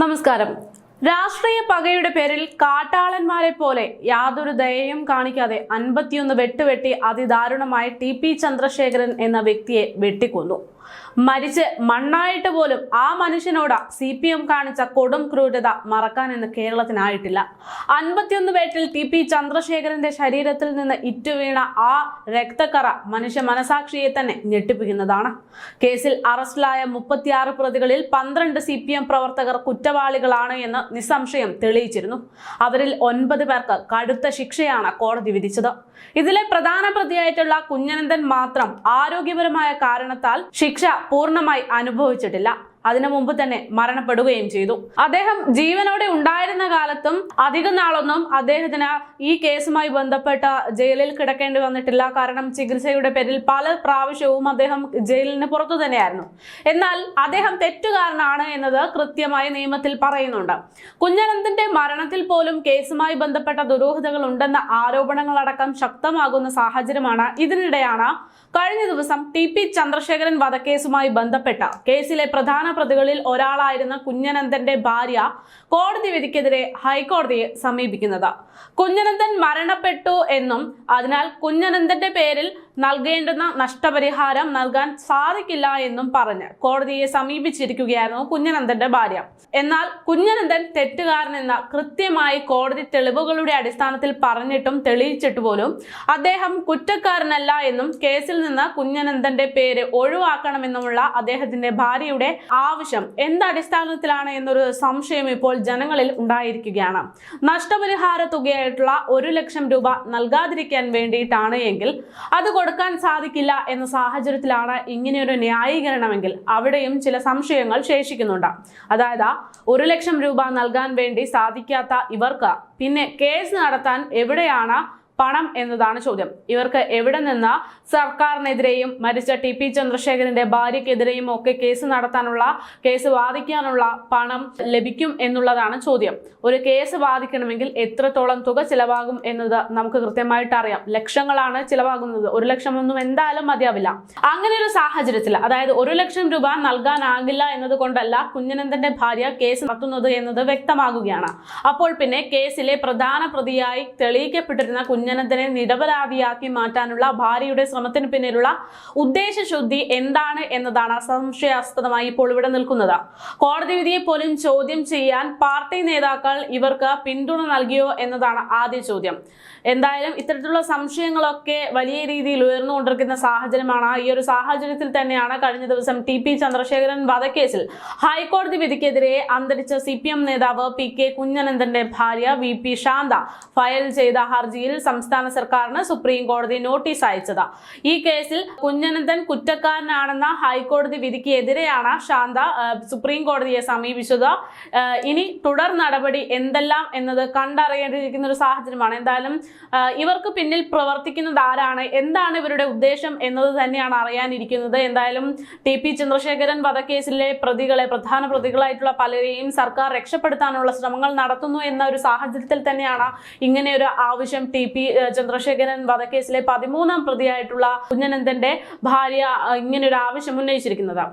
നമസ്കാരം. രാഷ്ട്രീയ പകയുടെ പേരിൽ കാട്ടാളന്മാരെ പോലെ യാതൊരു ദയയും കാണിക്കാതെ അൻപത്തിയൊന്ന് വെട്ടുവെട്ടി അതിദാരുണമായി ടി പി ചന്ദ്രശേഖരൻ എന്ന വ്യക്തിയെ വെട്ടിക്കൊന്നു. മരിച്ച് മണ്ണായിട്ട് പോലും ആ മനുഷ്യനോട് സി പി എം കാണിച്ച കൊടും ക്രൂരത മറക്കാൻ ഇന്ന് കേരളത്തിനായിട്ടില്ല. അൻപത്തിയൊന്ന് പേട്ടിൽ ടി പി ചന്ദ്രശേഖരന്റെ ശരീരത്തിൽ നിന്ന് ഇറ്റുവീണ ആ രക്തക്കറ മനുഷ്യ മനസാക്ഷിയെ തന്നെ ഞെട്ടിപ്പിക്കുന്നതാണ്. കേസിൽ അറസ്റ്റിലായ മുപ്പത്തിയാറ് പ്രതികളിൽ പന്ത്രണ്ട് സി പി എം പ്രവർത്തകർ കുറ്റവാളികളാണ് എന്ന് നിസ്സംശയം തെളിയിച്ചിരുന്നു. അവരിൽ ഒൻപത് പേർക്ക് കടുത്ത ശിക്ഷയാണ് കോടതി വിധിച്ചത്. ഇതിലെ പ്രധാന പ്രതിയായിട്ടുള്ള കുഞ്ഞനന്ദൻ മാത്രം ആരോഗ്യപരമായ കാരണത്താൽ ശിക്ഷ പൂർണമായി അനുഭവിച്ചിട്ടില്ല. അതിനു മുമ്പ് തന്നെ മരണപ്പെടുകയും ചെയ്തു. അദ്ദേഹം ജീവനോടെ ഉണ്ടായിരുന്ന കാലത്തും അധിക നാളൊന്നും അദ്ദേഹത്തിന് ഈ കേസുമായി ബന്ധപ്പെട്ട ജയിലിൽ കിടക്കേണ്ടി വന്നിട്ടില്ല. കാരണം ചികിത്സയുടെ പേരിൽ പല പ്രാവശ്യവും അദ്ദേഹം ജയിലിന് പുറത്തു തന്നെയായിരുന്നു. എന്നാൽ അദ്ദേഹം തെറ്റുകാരനാണ് എന്നത് കൃത്യമായി നിയമത്തിൽ പറയുന്നുണ്ട്. കുഞ്ഞനന്ദന്റെ മരണത്തിൽ പോലും കേസുമായി ബന്ധപ്പെട്ട ദുരൂഹതകൾ ഉണ്ടെന്ന ആരോപണങ്ങളടക്കം ശക്തമാകുന്ന സാഹചര്യമാണ് ഇതിനിടെയാണ് കഴിഞ്ഞ ദിവസം ടി പി ചന്ദ്രശേഖരൻ വധക്കേസുമായി ബന്ധപ്പെട്ട കേസിലെ പ്രധാന പ്രതികളിൽ ഒരാളായിരുന്ന കുഞ്ഞനന്ദന്റെ ഭാര്യ കോടതി വിധിക്കെതിരെ ഹൈക്കോടതിയെ സമീപിക്കുന്നത്. കുഞ്ഞനന്ദൻ മരണപ്പെട്ടു എന്നും അതിനാൽ കുഞ്ഞനന്ദന്റെ പേരിൽ നൽകേണ്ടുന്ന നഷ്ടപരിഹാരം നൽകാൻ സാധിക്കില്ല എന്നും പറഞ്ഞ് കോടതിയെ സമീപിച്ചിരിക്കുകയായിരുന്നു കുഞ്ഞനന്ദന്റെ ഭാര്യ. എന്നാൽ കുഞ്ഞനന്ദൻ തെറ്റുകാരനെന്ന കൃത്യമായി കോടതി തെളിവുകളുടെ അടിസ്ഥാനത്തിൽ പറഞ്ഞിട്ടും തെളിയിച്ചിട്ട് പോലും അദ്ദേഹം കുറ്റക്കാരനല്ല എന്നും കേസിൽ നിന്ന് കുഞ്ഞനന്ദന്റെ പേര് ഒഴിവാക്കണമെന്നുമുള്ള അദ്ദേഹത്തിന്റെ ഭാര്യയുടെ ആവശ്യം എന്തടിസ്ഥാനത്തിലാണ് എന്നൊരു സംശയം ഇപ്പോൾ ജനങ്ങളിൽ ഉണ്ടായിരിക്കുകയാണ്. നഷ്ടപരിഹാര തുകയായിട്ടുള്ള ഒരു ലക്ഷം രൂപ നൽകാതിരിക്കാൻ വേണ്ടിയിട്ടാണ് എങ്കിൽ അത് കൊടുക്കാൻ സാധിക്കില്ല എന്ന സാഹചര്യത്തിലാണ് ഇങ്ങനെയൊരു ന്യായീകരണമെങ്കിൽ അവിടെയും ചില സംശയങ്ങൾ ശേഷിക്കുന്നുണ്ട്. അതായത് ഒരു ലക്ഷം രൂപ നൽകാൻ വേണ്ടി സാധിക്കാത്ത ഇവർക്ക് പിന്നെ കേസ് നടത്താൻ എവിടെയാണ് പണം എന്നതാണ് ചോദ്യം. ഇവർക്ക് എവിടെ നിന്ന് സർക്കാരിനെതിരെയും മരിച്ച ടി പി ചന്ദ്രശേഖരന്റെ ഭാര്യക്കെതിരെയും ഒക്കെ കേസ് നടത്താനുള്ള കേസ് വാദിക്കാനുള്ള പണം ലഭിക്കും എന്നുള്ളതാണ് ചോദ്യം. ഒരു കേസ് വാദിക്കണമെങ്കിൽ എത്രത്തോളം തുക ചിലവാകും എന്നത് നമുക്ക് കൃത്യമായിട്ട് അറിയാം. ലക്ഷങ്ങളാണ് ചിലവാകുന്നത്. ഒരു ലക്ഷം ഒന്നും എന്തായാലും മതിയാവില്ല. അങ്ങനെ ഒരു സാഹചര്യത്തിൽ അതായത് ഒരു ലക്ഷം രൂപ നൽകാനാകില്ല എന്നതുകൊണ്ടല്ല കുഞ്ഞനന്ദന്റെ ഭാര്യ കേസ് നടത്തുന്നത് എന്നത് വ്യക്തമാകുകയാണ്. അപ്പോൾ പിന്നെ കേസിലെ പ്രധാന പ്രതിയായി തെളിയിക്കപ്പെട്ടിരുന്ന കുഞ്ഞനന്ദനെ നിരപരാധിയാക്കി മാറ്റാനുള്ള ഭാര്യയുടെ ശ്രമത്തിന് പിന്നിലുള്ള ഉദ്ദേശശുദ്ധി എന്താണ് എന്നതാണ് സംശയാസ്പദമായി ഇപ്പോൾ ഇവിടെ നിൽക്കുന്നത്. കോടതി വിധിയെ പോലും ചോദ്യം ചെയ്യാൻ പാർട്ടി നേതാക്കൾ ഇവർക്ക് പിന്തുണ നൽകിയോ എന്നതാണ് ആദ്യ ചോദ്യം. എന്തായാലും ഇത്തരത്തിലുള്ള സംശയങ്ങളൊക്കെ വലിയ രീതിയിൽ ഉയർന്നുകൊണ്ടിരിക്കുന്ന സാഹചര്യമാണ്. ഈ ഒരു സാഹചര്യത്തിൽ തന്നെയാണ് കഴിഞ്ഞ ദിവസം ടി പി ചന്ദ്രശേഖരൻ വധക്കേസിൽ ഹൈക്കോടതി വിധിക്കെതിരെ അന്തരിച്ച സി പി എം നേതാവ് പി കെ കുഞ്ഞനന്ദന്റെ ഭാര്യ വി പി ശാന്ത ഫയൽ ചെയ്ത ഹർജിയിൽ സംസ്ഥാന സർക്കാരിന് സുപ്രീം കോടതി നോട്ടീസ് അയച്ചത്. ഈ കേസിൽ കുഞ്ഞനന്ദൻ കുറ്റക്കാരനാണെന്ന ഹൈക്കോടതി വിധിക്കെതിരെയാണ് ശാന്ത സുപ്രീം കോടതിയെ സമീപിച്ചത്. ഇനി തുടർ നടപടി എന്തെല്ലാം എന്നത് കണ്ടറിയേണ്ടിയിരിക്കുന്ന ഒരു സാഹചര്യമാണ്. എന്തായാലും ഇവർക്ക് പിന്നിൽ പ്രവർത്തിക്കുന്നത് ആരാണ്? എന്താണ് ഇവരുടെ ഉദ്ദേശം എന്നത് തന്നെയാണ് അറിയാനിരിക്കുന്നത്. എന്തായാലും ടി പി ചന്ദ്രശേഖരൻ വധക്കേസിലെ പ്രതികളെ പ്രധാന പ്രതികളായിട്ടുള്ള പലരെയും സർക്കാർ രക്ഷപ്പെടുത്താനുള്ള ശ്രമങ്ങൾ നടത്തുന്നു എന്ന ഒരു സാഹചര്യത്തിൽ തന്നെയാണ് ഇങ്ങനെ ഒരു ആവശ്യം ടി പി ഏഹ്, ചന്ദ്രശേഖരൻ വധക്കേസിലെ പതിമൂന്നാം പ്രതിയായിട്ടുള്ള കുഞ്ഞനന്ദന്റെ ഭാര്യ ഇങ്ങനൊരു ആവശ്യം ഉന്നയിച്ചിരിക്കുന്നത്